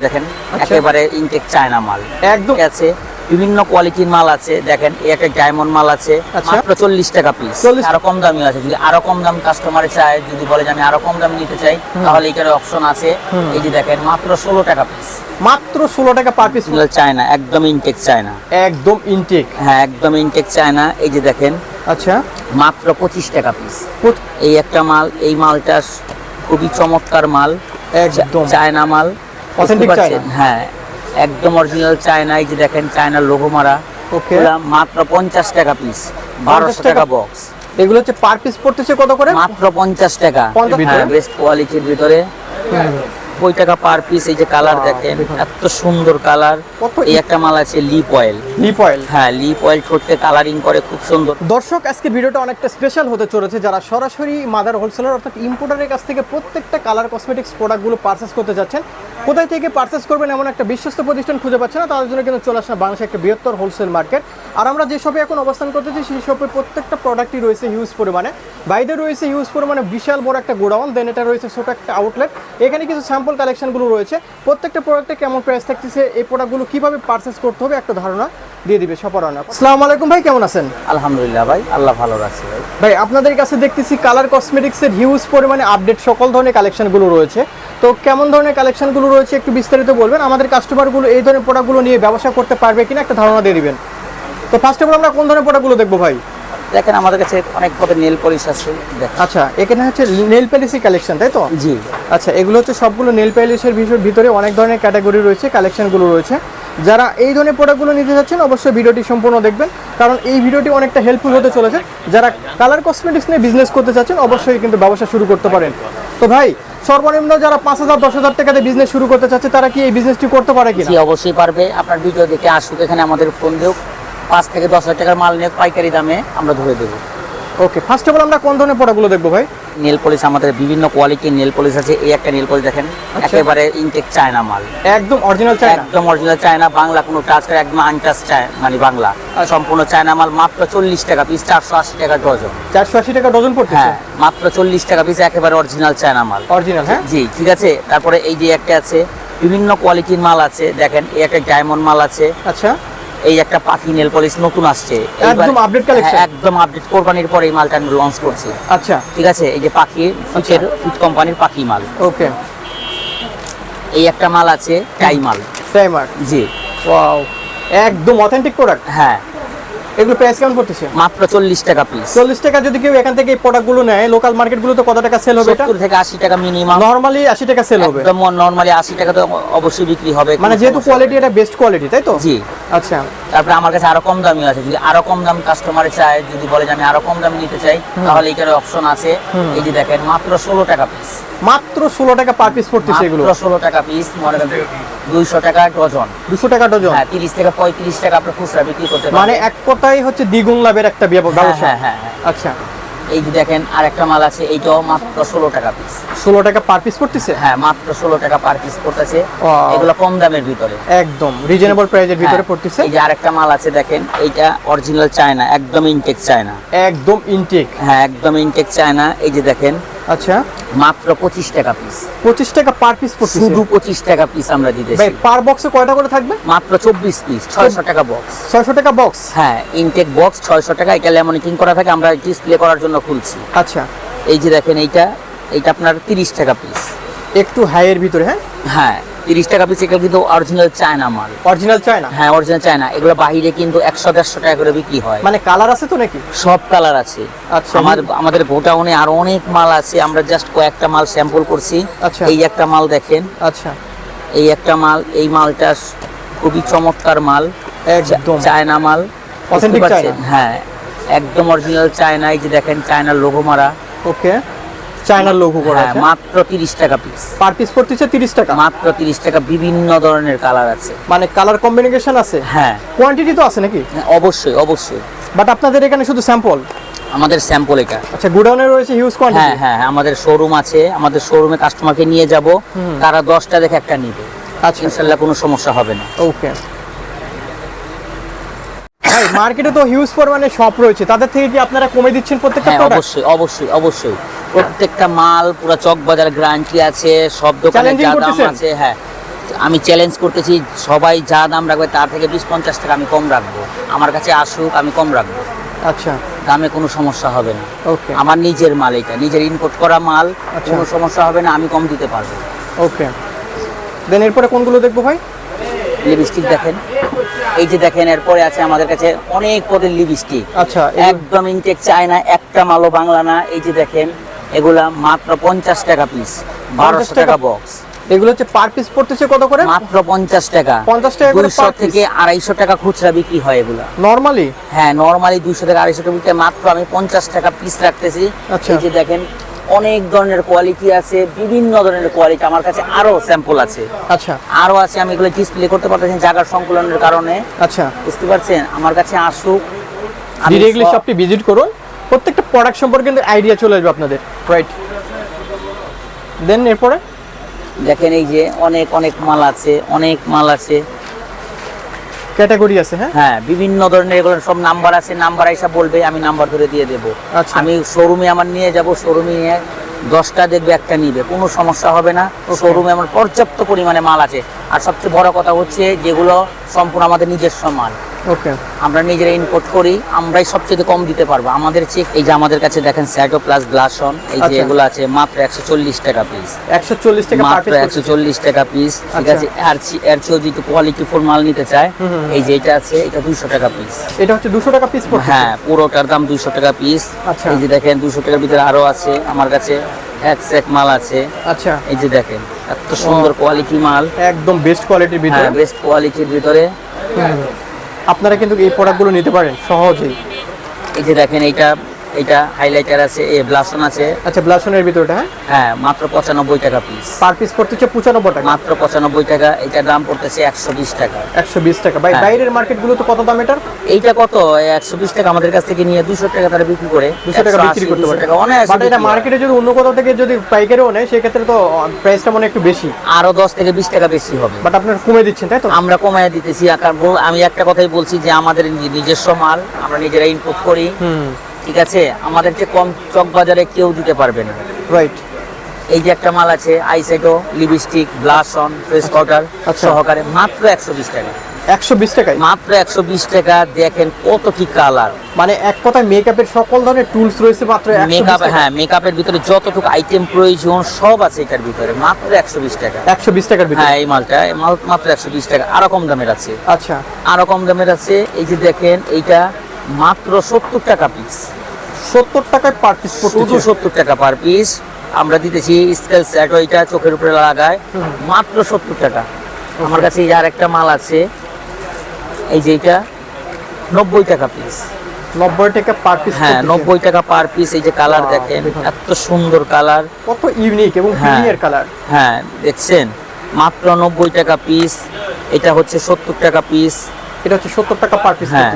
দেখেন একেবারে intact China মাল। একদম। আছে? বিভিন্ন কোয়ালিটির মাল আছে দেখেন একটা ডায়মন্ড মাল আছে আচ্ছা। মাত্র চল্লিশ টাকা পিস আরও কম দামি আছে। যদি আরও কম দাম কাস্টমারে চায় যদি বলে যে আমি আরও কম দাম নিতে চাই তাহলে এটার অপশন আছে। এই যে দেখেন মাত্র ষোলো টাকা পিস মাত্র ষোলো টাকা পার পিস চায়না একদম ইনটেক চায়না একদম ইনটেক হ্যাঁ একদম ইনটেক চায়না এই যে দেখেন আচ্ছা। মাত্র পঁচিশ টাকা পিস এই একটা মাল এই মালটা খুবই চমৎকার মাল। চায়না মাল। পারছেন? চায়না। হ্যাঁ একদম অরিজিনাল চায়না এই যে দেখেন চায়নার লোগো মারা। ওকে মাত্র পঞ্চাশ টাকা পিস 1200 টাকা? বক্স এগুলো হচ্ছে পার পিস পড়তেছে কত করে? মাত্র পঞ্চাশ টাকা। 50 হ্যাঁ বেস্ট কোয়ালিটির ভিতরে। ওই টাকা পার পিস এই যে কালার দেখেন এত সুন্দর কালার এই একটা মাল আছে লিপ অয়েল লিপ অয়েল হ্যাঁ লিপ অয়েল ছোটতে কালারিং করে খুব সুন্দর। দর্শক আজকে ভিডিওটা অনেকটা স্পেশাল হতে চলেছে। যারা সরাসরি মাদার হোলসেলার অর্থাৎ ইম্পোর্টারের কাছ থেকে প্রত্যেকটা কালার কসমেটিক্স প্রোডাক্টগুলো পারচেস করতে যাচ্ছেন কোথায় থেকে পারচেস করবেন এমন একটা বিশ্বস্ত প্রতিষ্ঠান খুঁজে পাচ্ছেন না তাদের জন্য কিন্তু চলে আসে বাংলাদেশের একটা বৃহত্তর হোলসেল মার্কেট আর আমরা যে শপে এখন অবস্থান করতেছি সেই শপে প্রত্যেকটা প্রোডাক্টই রয়েছে হিউজ পরিমাণে। বাইরে রয়েছে হিউজ পরিমাণে বিশাল বড় একটা গোডাউন দেন এটা রয়েছে ছোট একটা আউটলেট এখানে কিছু স্যাম্পল কালেকশনগুলো রয়েছে প্রত্যেকটা প্রোডাক্টে কেমন প্রাইস থাকতেছে এই প্রোডাক্টগুলো কীভাবে পারচেস করতে হবে একটা ধারণা দিয়ে দিবে সপরানা। আসসালামু আলাইকুম ভাই কেমন আছেন? আলহামদুলিল্লাহ ভাই আল্লাহ ভালো রাখছে ভাই। ভাই আপনাদের কাছে দেখতেছি কালার কসমেটিক্সের হিউজ পরিমাণে আপডেট সকল ধরনের কালেকশনগুলো রয়েছে। তো কেমন ধরনের কালেকশনগুলো রয়েছে একটু বিস্তারিত বলবেন? আমাদের কাস্টমারগুলো এই ধরনের প্রোডাক্টগুলো নিয়ে ব্যবসা করতে পারবে কিনা একটা ধারণা দিয়ে দিবেন। তো ফার্স্ট অফ অল আমরা কোন ধরনের প্রোডাক্টগুলো দেখব ভাই? দেখেন আমাদের কাছে অনেক কত নেল পলিশ আছে আচ্ছা এখানে হচ্ছে নেল পলিসি কালেকশন তাই তো? জি। আচ্ছা এগুলো হচ্ছে সবগুলো নেল পলিশের ভিতরে অনেক ধরনের ক্যাটাগরি রয়েছে কালেকশনগুলো রয়েছে। যারা এই ধরনের প্রোডাক্টগুলো নিতে যাচ্ছেন অবশ্যই ভিডিওটি সম্পূর্ণ দেখবেন কারণ এই ভিডিওটি অনেকটা হেল্পফুল হতে চলেছে। যারা কালার কসমেটিক্স নিয়ে বিজনেস করতে চাচ্ছেন অবশ্যই কিন্তু ব্যবসা শুরু করতে পারেন। তো ভাই সর্বনিম্ন যারা পাঁচ হাজার দশ হাজার টাকাতে বিজনেস শুরু করতে চাচ্ছে তারা কি এই বিজনেসটি করতে পারে জি অবশ্যই পারবে। আপনার ভিডিও দেখে আসুক এখানে আমাদের ফোন দিও। পাঁচ থেকে দশ হাজার টাকার মাল নিয়ে পাইকারি দামে আমরা ধরে দেবো। ওকে ফার্স্ট অফ অল আমরা কোন ধরনের প্রোডাক্টগুলো দেখব ভাই? নেল পলিশ আমাদের বিভিন্ন কোয়ালিটির নেল পলিশ আছে। এই একটা নেল পলিশ দেখেন একেবারে ইনটেক চায়না মাল। একদম অরিজিনাল চাই একদম অরিজিনাল চায়না বাংলা কোনো টাচ করে একদম আনটাচ চায় মানে বাংলা। সম্পূর্ণ চায়না মাল মাত্র চল্লিশ টাকা পিস চারশো আশি টাকা ডজন। চারশো আশি টাকা ডজন পড়তেছে? হ্যাঁ মাত্র চল্লিশ টাকা পিস একেবারে অরিজিনাল চায়না মাল। অরিজিনাল হ্যাঁ? জি ঠিক আছে? তারপরে এই যে একটা আছে বিভিন্ন কোয়ালিটির মাল আছে। দেখেন এই একটা ডায়মন্ড মাল আছে। আচ্ছা। এই একটা পাখি নেল পলিশ নতুন আসছে। একদম আপডেট collection? হ্যাঁ, একদম আপডেট কোরবানির পরে এই মালটা আমি লঞ্চ করছি। আচ্ছা। ঠিক আছে এই যে পাখি ফুচের ফুড কোম্পানির পাখি মাল। ওকে এই একটা মাল আছে টাই মাল। টাইমার জি। ওয়াও একদম অথেন্টিক প্রোডাক্ট হ্যাঁ। এগুলো প্রাইস কেমন পড়তেছে? মাত্র চল্লিশ টাকা পিস চল্লিশ টাকা যদি কেউ এখান থেকে এই প্রোডাক্টগুলো নেয় লোকাল মার্কেটগুলো তো কত টাকা সেল হবে এটা? থেকে আশি টাকা মিনিমাম নর্মালি আশি টাকা সেল হবে। একদম নর্মালি আশি টাকা তো অবশ্যই বিক্রি হবে। মানে যেহেতু কোয়ালিটি এটা বেস্ট কোয়ালিটি তাই তো? জি। আচ্ছা। তারপরে আমার কাছে আরও কম দামি আছে। যদি আরও কম দাম কাস্টমারে চায় যদি বলে যে আমি আরও কম দাম নিতে চাই তাহলে এটার অপশন আছে। এই যে দেখেন মাত্র ষোলো টাকা পিস মাত্র ষোলো টাকা পার পিস পড়তেছে এগুলো। মাত্র ষোলো টাকা পিস মনে করেন দুইশো টাকা ডজন। দুশো টাকা ডজন। হ্যাঁ তিরিশ থেকে পঁয়ত্রিশ টাকা আপনার খুচরা বিক্রি করতে মানে এক কথাই হচ্ছে দ্বিগুণ লাভের একটা হ্যাঁ ব্যবসা। হ্যাঁ হ্যাঁ হ্যাঁ। আচ্ছা। এই যে দেখেন আর একটা মাল আছে এইটাও মাত্র ষোলো টাকা পিস ষোলো টাকা পার পিস পড়তেছে? হ্যাঁ মাত্র ষোলো টাকা পার পিস Wow. এগুলো কম দামের ভিতরে। একদম রিজনেবল প্রাইজের ভিতরে হ্যাঁ, পড়তেছে। এই যে আরেকটা মাল আছে দেখেন এইটা অরিজিনাল চায়না একদম ইনটেক চায়না একদম ইনটেক হ্যাঁ একদম ইনটেক চায়না এই যে দেখেন আচ্ছা। মাত্র পঁচিশ টাকা পিস পঁচিশ টাকা পার পিস পড়তেছে শুধু পঁচিশ টাকা পিস আমরা দিতেছি। ভাই পার বক্সে কয়টা করে থাকবে? মাত্র চব্বিশ পিস ছয়শো টাকা বক্স ছয়শো টাকা বক্স হ্যাঁ ইনটেক বক্স ছয়শো টাকা এটা লেমনিকিং করা থাকে আমরা ডিসপ্লে করার জন্য খুলছি। আচ্ছা। এই যে দেখেন এইটা এইটা আপনার তিরিশ টাকা পিস একটু হাইয়ের ভিতরে হ্যাঁ? হ্যাঁ তিরিশ টাকা পিস এটা কিন্তু অরিজিনাল চায়না মাল। অরিজিনাল চায় না হ্যাঁ অরিজিনাল চায়না এগুলো বাইরে কিন্তু একশো দেড়শো টাকা করে বিক্রি হয়। মানে কালার আছে তো নাকি? সব কালার আছে। আচ্ছা আমার আমাদের গোটাউনে আরও অনেক মাল আছে। আমরা জাস্ট কয়েকটা মাল স্যাম্পল করছি। আচ্ছা। এই একটা মাল দেখেন। আচ্ছা। এই একটা মাল এই মালটা খুবই চমৎকার মাল। একদম। চায়না মাল। চায়না? হ্যাঁ একদম অরিজিনাল চায়না এই যে দেখেন চায়নার লোগো মারা। ওকে চায়নার লোগো করা হ্যাঁ আছে। মাত্র তিরিশ টাকা পিস পার পিস পড়তেছে 30 টাকা। মাত্র তিরিশ টাকা বিভিন্ন ধরনের কালার আছে। মানে কালার কম্বিনেশন আছে? হ্যাঁ। কোয়ান্টিটি তো আছে নাকি? অবশ্যই অবশ্যই। বাট আপনাদের এখানে শুধু স্যাম্পল আমাদের স্যাম্পল এটা। আচ্ছা গোডাউনে রয়েছে হিউজ হ্যাঁ কোয়ান্টিটি হ্যাঁ হ্যাঁ, আমাদের শোরুম আছে। আমাদের শোরুমে কাস্টমারকে নিয়ে যাব। তারা দশটা দেখে একটা নিবে। আচ্ছা। ইনশাল্লাহ কোনো সমস্যা হবে না। ওকে মার্কেটে তো হিউজ পরিমাণে শপ রয়েছে। তাদের থেকে কি আপনারা কমে দিচ্ছেন প্রত্যেকটা হ্যাঁ অবশ্যই অবশ্যই অবশ্যই। প্রত্যেকটা মাল পুরো চক বাজার গ্যারান্টি আছে সব দোকানে যা দাম আছে হ্যাঁ। আমি চ্যালেঞ্জ করতেছি সবাই যা দাম রাখবে তার থেকে বিশ পঞ্চাশ টাকা আমি কম রাখব। আমার কাছে আসুক আমি কম রাখব। আচ্ছা। দামে কোনো সমস্যা হবে না। ওকে আমার নিজের মাল এটা নিজের ইনপুট করা মাল আচ্ছা। কোনো সমস্যা হবে না আমি কম দিতে পারব। ওকে দেন এরপরে কোনগুলো দেখব ভাই? লিপস্টিক দেখেন। এই যে দেখেন এরপরে আছে আমাদের কাছে অনেক পদের লিপস্টিক আচ্ছা একদম ইনটেক চায় না একটা মালও বাংলা না। এই যে দেখেন এগুলা মাত্র পঞ্চাশ টাকা পিস বারোশো টাকা? বক্স এগুলো হচ্ছে পার পিস পড়তেছে কত করে? মাত্র পঞ্চাশ টাকা। 50 টাকা করে দুইশো per piece? থেকে আড়াইশো টাকা খুচরা বিক্রি হয় এগুলা। নর্মালি হ্যাঁ নর্মালি দুইশো থেকে আড়াইশো টাকা বিক্রি মাত্র আমি পঞ্চাশ টাকা পিস রাখতেছি। আচ্ছা। এই যে দেখেন অনেক ধরনের কোয়ালিটি আছে বিভিন্ন ধরনের কোয়ালিটি আমার কাছে আরও স্যাম্পল আছে। আচ্ছা। আরও আছে আমি এগুলো ডিসপ্লে করতে পারতেছি জায়গার সংকুলনের কারণে। আচ্ছা। বুঝতে পারছেন? আমার কাছে আসুক। ডিরেক্টলি শপটি ভিজিট করুন। প্রত্যেকটা প্রোডাক্ট সম্পর্কে কিন্তু আইডিয়া চলে আসবে আপনাদের। রাইট দেন এরপরে? দেখেন এই যে অনেক অনেক মাল আছে অনেক মাল আছে। ক্যাটাগরি আছে হ্যাঁ? হ্যাঁ বিভিন্ন ধরনের এগুলো সব নাম্বার আছে নাম্বার এসে বলবে আমি নাম্বার ধরে দিয়ে দেবো। আচ্ছা। আমি শোরুমে আমার নিয়ে যাব শোরুমে নিয়ে দশটা দেখবে একটা নিবে কোনো সমস্যা হবে না। শোরুমে আমার পর্যাপ্ত পরিমাণে মাল আছে। আর সবচেয়ে বড় কথা হচ্ছে যেগুলো সম্পূর্ণ আমাদের নিজস্ব মাল। ওকে। আমরা নিজেরা ইনপুট করি আমরাই সবচেয়ে কম দিতে পারব। আমাদের চেক এই যে আমাদের কাছে দেখেন স্যাটো প্লাস গ্লাসন এই যে আচ্ছা। এগুলো আছে মাত্র একশো চল্লিশ টাকা পিস একশো চল্লিশ টাকা মাত্র একশো চল্লিশ টাকা পিস ঠিক আচ্ছা। আছে? আর এর চেয়েও যদি কোয়ালিটি ফুল মাল নিতে চায় এই যে এটা আছে এটা দুইশো টাকা পিস এটা হচ্ছে দুশো টাকা পিস হ্যাঁ পুরোটার দাম দুইশো টাকা পিস আচ্ছা। এই যে দেখেন দুশো টাকার ভিতরে আরও আছে আমার কাছে এক সেক মাল আছে। আচ্ছা। এই যে দেখেন এত সুন্দর কোয়ালিটি মাল। একদম বেস্ট কোয়ালিটির ভিতরে। হ্যাঁ বেস্ট কোয়ালিটির ভিতরে। আপনারা কিন্তু এই প্রোডাক্টগুলো নিতে পারেন সহজেই। এই যে দেখেন এইটা এটা হাইলাইটার আছে এ ব্লাসন আছে। আচ্ছা ব্লাসনের ভিতরটা হ্যাঁ? হ্যাঁ মাত্র পঁচানব্বই টাকা পিস পার পিস পড়তেছে পঁচানব্বই টাকা। মাত্র পঁচানব্বই টাকা এটার দাম পড়তেছে একশো বিশ টাকা। একশো বিশ টাকা। ভাই হ্যাঁ। বাইরের মার্কেটগুলো তো কত দাম এটার? এইটা কত? একশো বিশ টাকা আমাদের কাছ থেকে নিয়ে দুশো টাকা তারা বিক্রি করে। দুশো টাকা বিক্রি করতে পারে। অনায়াসে বাট এটা মার্কেটে যদি অন্য কোথাও থেকে যদি পাইকারিও নেয় সেক্ষেত্রে তো প্রাইসটা মনে একটু বেশি। আরও দশ থেকে বিশ টাকা বেশি হবে। বাট আপনারা কমে দিচ্ছেন তাই তো? আমরা কমায় দিতেছি আর আমি একটা কথাই বলছি যে আমাদের নিজস্ব মাল আমরা নিজেরা ইনপুট করি। হুম। ঠিক আছে? আমাদের যে কম চক বাজারে কেউ দিতে পারবে না। রাইট এই যে একটা মাল আছে আইসাইটো lipstick blush on face powder. সহকারে মাত্র একশো বিশ টাকা। একশো বিশ টাকায়? মাত্র একশো বিশ টাকা দেখেন কত কি কালার মানে এক কথায় মেকআপের সকল ধরনের টুলস রয়েছে মাত্র মেকআপ হ্যাঁ মেকআপের ভিতরে যতটুকু আইটেম প্রয়োজন সব আছে এটার ভিতরে মাত্র একশো বিশ টাকা। একশো বিশ টাকার ভিতরে? হ্যাঁ এই মালটা মাত্র একশো বিশ টাকা আরও কম দামের আছে। আচ্ছা। আরও কম দামের আছে এই যে দেখেন এইটা মাত্র সত্তর টাকা পিস সত্তর টাকায় পার পিস শুধু সত্তর টাকা পার পিস আমরা দিতেছি স্কেল সেট ওইটা চোখের উপরে লাগায়। মাত্র সত্তর টাকা। আমার কাছে এই যে আরেকটা মাল আছে এই যে এটা নব্বই টাকা পিস নব্বই টাকা পার পিস হ্যাঁ নব্বই টাকা পার পিস এই যে কালার দেখেন এত সুন্দর কালার কত ইউনিক এবং। প্রিমিয়ার কালার হ্যাঁ দেখছেন? মাত্র নব্বই টাকা পিস এটা হচ্ছে সত্তর টাকা পিস এটা হচ্ছে সত্তর টাকা পার পিস হ্যাঁ।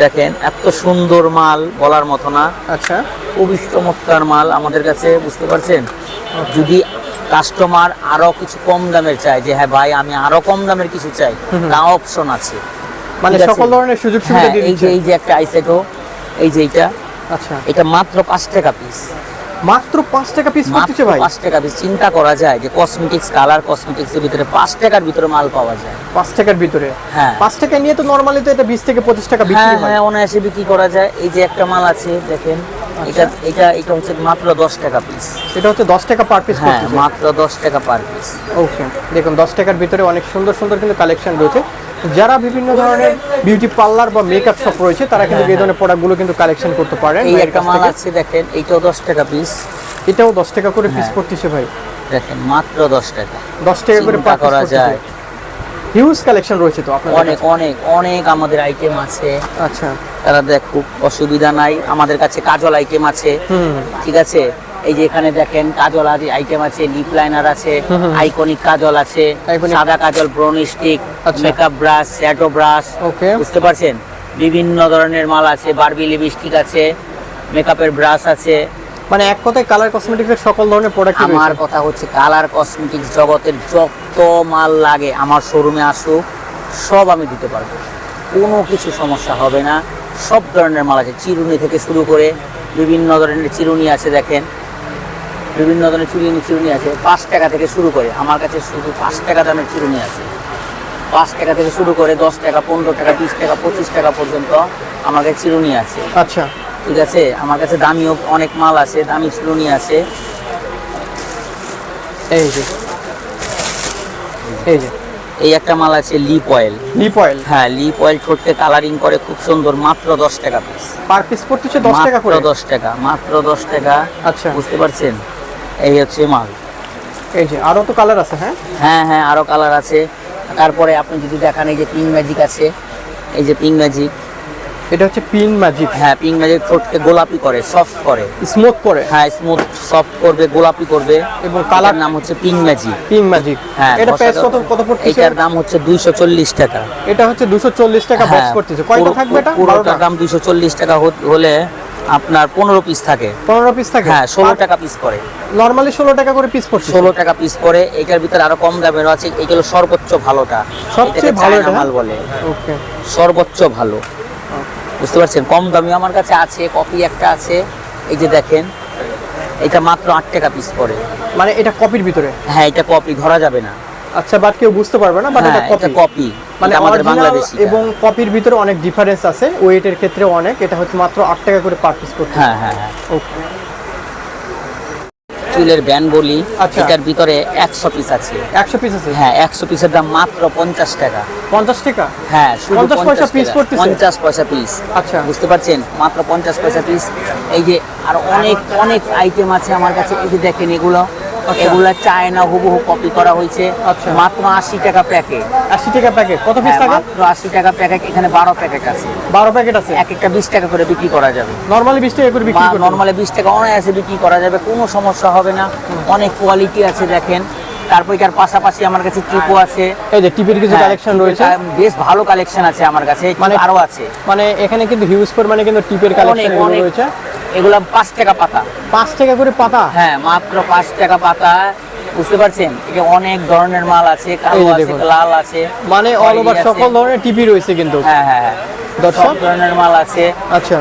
দেখেন এত সুন্দর মাল বলার মতো না। আচ্ছা। খুবই চমৎকার মাল আমাদের কাছে বুঝতে পারছেন? যদি কাস্টমার আরও কিছু কম দামের চাই যে হ্যাঁ ভাই আমি আরও কম দামের কিছু চাই তা অপশন আছে। মানে সকল ধরনের সুযোগ সুবিধা হ্যাঁ দিয়ে এই যে এই যে একটা আইসেটো এই যে এটা আচ্ছা। এটা মাত্র 5 টাকা পিস মাত্র পাঁচ টাকা পিস পড়তেছে ভাই। পাঁচ টাকা পিস চিন্তা করা যায় যে কসমেটিক্স কালার কসমেটিক্স এর ভিতরে পাঁচ টাকার ভিতরে মাল পাওয়া যায়। পাঁচ টাকার ভিতরে? হ্যাঁ। পাঁচ টাকা নিয়ে তো নর্মালি তো এটা বিশ থেকে পঁচিশ টাকা বিক্রি হ্যাঁ হয়। হ্যাঁ অনায়াসে বিক্রি করা যায়। এই যে একটা মাল আছে দেখেন। এটা এটা এটা হচ্ছে মাত্র দশ টাকা পিস এটা হচ্ছে দশ টাকা পার পিস হ্যাঁ মাত্র দশ টাকা পার পিস ওকে দেখুন দশ টাকার ভিতরে অনেক সুন্দর সুন্দর কিন্তু কালেকশন রয়েছে। যারা বিভিন্ন ধরনের বিউটি পার্লার বা মেকআপ শপ রয়েছে তারা কিন্তু এই ধরনের প্রোডাক্টগুলো কিন্তু কালেকশন করতে পারেন এই একটা মাল আছে দেখেন এইটাও দশ টাকা পিস এটাও দশ টাকা করে পিস হ্যাঁ। পড়তেছে ভাই। দেখেন মাত্র দশ টাকা। দশ টাকা করে চিন্তা করা যায়। হিউজ কালেকশন রয়েছে তো আপনার অনেক অনেক অনেক আমাদের আইটেম আছে। আচ্ছা। তারা দেখুক অসুবিধা নাই। আমাদের কাছে কাজল আইটেম আছে। ঠিক আছে? এই যে এখানে দেখেন কাজল আইটেম আছে লিপ লাইনার আছে আইকনিক কাজল আছে সাদা kajal brown stick. Makeup brush shadow brush okay বুঝতে পারছেন? বিভিন্ন ধরনের মাল আছে বারবি লিপস্টিক আছে মেকআপের ব্রাশ আছে। মানে এক কথায় কালার কসমেটিক্সের সকল ধরনের প্রোডাক্ট আমার কথা হচ্ছে কালার কসমেটিক্স জগতের যত মাল লাগে আমার শোরুমে আসুক সব আমি দিতে পারব। কোনো কিছু সমস্যা হবে না। সব ধরনের মাল আছে। চিরুনি থেকে শুরু করে বিভিন্ন ধরনের চিরুনি আছে দেখেন। বিভিন্ন ধরনের চিরুনি চিরুনি আছে। পাঁচ টাকা থেকে শুরু করে। আমার কাছে শুধু পাঁচ টাকা দামের চিরুনি আছে। পাঁচ টাকা থেকে শুরু করে দশ টাকা পনেরো টাকা বিশ টাকা পঁচিশ টাকা পর্যন্ত আমার কাছে চিরুনি আছে। আচ্ছা। ঠিক আছে? আমার কাছে দামিও অনেক মাল আছে দামি চিরুনি আছে। এই যে। এই যে। এই একটা মাল আছে লিপ অয়েল। Lip oil? হ্যাঁ লিপ অয়েল ঠোঁটকে কালারিং করে খুব সুন্দর মাত্র দশ টাকা পিস পার পিস পড়তেছে দশ টাকা করে? দশ টাকা মাত্র দশ টাকা। আচ্ছা। বুঝতে পারছেন? এই হচ্ছে মাল। এই যে আরও তো কালার আছে হ্যাঁ? হ্যাঁ হ্যাঁ আরও কালার আছে। তারপরে আপনি যদি দেখান এই যে পিঙ্ক ম্যাজিক আছে। এই যে পিঙ্ক ম্যাজিক এটা হচ্ছে পিন ম্যাজিক। হ্যাঁ পিং ম্যাজিক ঠোঁটকে গোলাপি করে সফট করে। স্মুথ করে? হ্যাঁ স্মুথ সফট করবে গোলাপি করবে। এবং কালার নাম হচ্ছে পিং ম্যাজিক। Ping magic. হ্যাঁ এটা প্রাইস কত কত পড়তেছে? এটার দাম হচ্ছে দুইশো চল্লিশ টাকা। এটা হচ্ছে দুশো চল্লিশ টাকা বক্স হ্যাঁ, করতেছে। কয়টা থাকবে এটা? বারোটা? দাম দুইশো চল্লিশ টাকা হলে আপনার পনেরো পিস থাকে। পনেরো পিস থাকে? হ্যাঁ ষোলো টাকা পিস পড়ে। নর্মালি ষোলো টাকা করে পিস পড়ছে ষোলো টাকা পিস পড়ে। এটার ভিতরে আরও কম দামের আছে। এগুলো সর্বোচ্চ ভালোটা। সবচেয়ে ভালো? মাল বলে। ওকে সর্বোচ্চ ভালো। বুঝতে পারছেন? কম দামি আমার কাছে আছে কপি একটা আছে। এই যে দেখেন এটা মাত্র আট টাকা পিস পড়ে। মানে এটা কপির ভিতরে? হ্যাঁ এটা কপি ধরা যাবে না। আচ্ছা বাট কেউ বুঝতে পারবে না বাট হ্যাঁ এটা কপি। কপি। মানে আমাদের বাংলাদেশি এবং কপির ভিতরে অনেক ডিফারেন্স আছে ওয়েটের ক্ষেত্রে অনেক এটা হচ্ছে মাত্র আট টাকা করে পার পিস করতে হ্যাঁ হ্যাঁ হ্যাঁ। ওকে চুলের ব্যান বলি আচ্ছা। এটার ভিতরে একশো পিস আছে। একশো পিস আছে? হ্যাঁ একশো পিসের দাম মাত্র পঞ্চাশ টাকা। পঞ্চাশ টাকা? হ্যাঁ পঞ্চাশ পয়সা পিস পঞ্চাশ পয়সা পিস আচ্ছা। বুঝতে পারছেন? মাত্র পঞ্চাশ পয়সা পিস এই যে আর অনেক অনেক আইটেম আছে আমার কাছে। এই যে দেখেন এগুলো। এগুলো চায়না হুবহু কপি করা হয়েছে। আচ্ছা। মাত্র আশি টাকা প্যাকেট আশি টাকা প্যাকেট কত পিস থাকে? মাত্র আশি টাকা প্যাকেট এখানে বারো প্যাকেট আছে। বারো প্যাকেট আছে? এক একটা বিশ টাকা করে বিক্রি করা যাবে। নর্মালি বিশ টাকা করে বিক্রি নর্মালি বিশ টাকা অনায়াসে বিক্রি করা যাবে। কোনো সমস্যা হবে না। অনেক কোয়ালিটি আছে দেখেন। তারপর এটার পাশাপাশি আমার কাছে টিপো আছে। এই যে টিপের কিছু হ্যাঁ, কালেকশন রয়েছে। বেশ ভালো কালেকশন আছে আমার কাছে। মানে- আরও আছে। মানে এখানে কিন্তু হিউজ পরিমাণে কিন্তু টিপের কালেকশন রয়েছে। এগুলো পাঁচ টাকা পাতা। পাঁচ টাকা করে পাতা? হ্যাঁ মাত্র পাঁচ টাকা পাতা। বুঝতে পারছেন? অনেক ধরনের মাল আছে কালো আছে লাল আছে মানে অল ওভার সকল ধরনের টিভি রয়েছে কিন্তু। হ্যাঁ হ্যাঁ হ্যাঁ। দর্শক? ধরনের মাল আছে। আচ্ছা।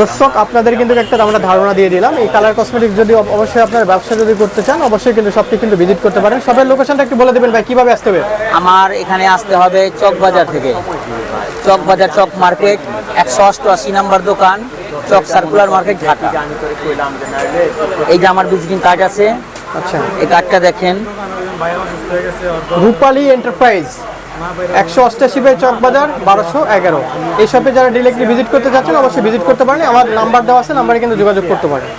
দর্শক আপনাদের কিন্তু একটা আমরা ধারণা দিয়ে দিলাম। এই কালার কসমেটিক যদি অবশ্যই আপনার ব্যবসা যদি করতে চান অবশ্যই কিন্তু সবটি কিন্তু ভিজিট করতে পারেন। সবের লোকেশনটা একটু বলে দেবেন ভাই কীভাবে আসতে হবে? আমার এখানে আসতে হবে চক বাজার থেকে। চক বাজার চক মার্কেট একশো অষ্টআশি নাম্বার দোকান। Chowk circular market Dhaka. এই যে আমার ভিজিটিং কার্ড আছে আচ্ছা। এই কার্ডটা দেখেন। রূপালী এন্টারপ্রাইজ একশো অষ্টাশি বাই চক বাজার বারোশো এগারো। এই শপে যারা ডিরেক্টলি ভিজিট করতে চাচ্ছেন অবশ্যই ভিজিট করতে পারেন। আমার নাম্বার দেওয়া আছে নাম্বারে কিন্তু যোগাযোগ করতে পারেন।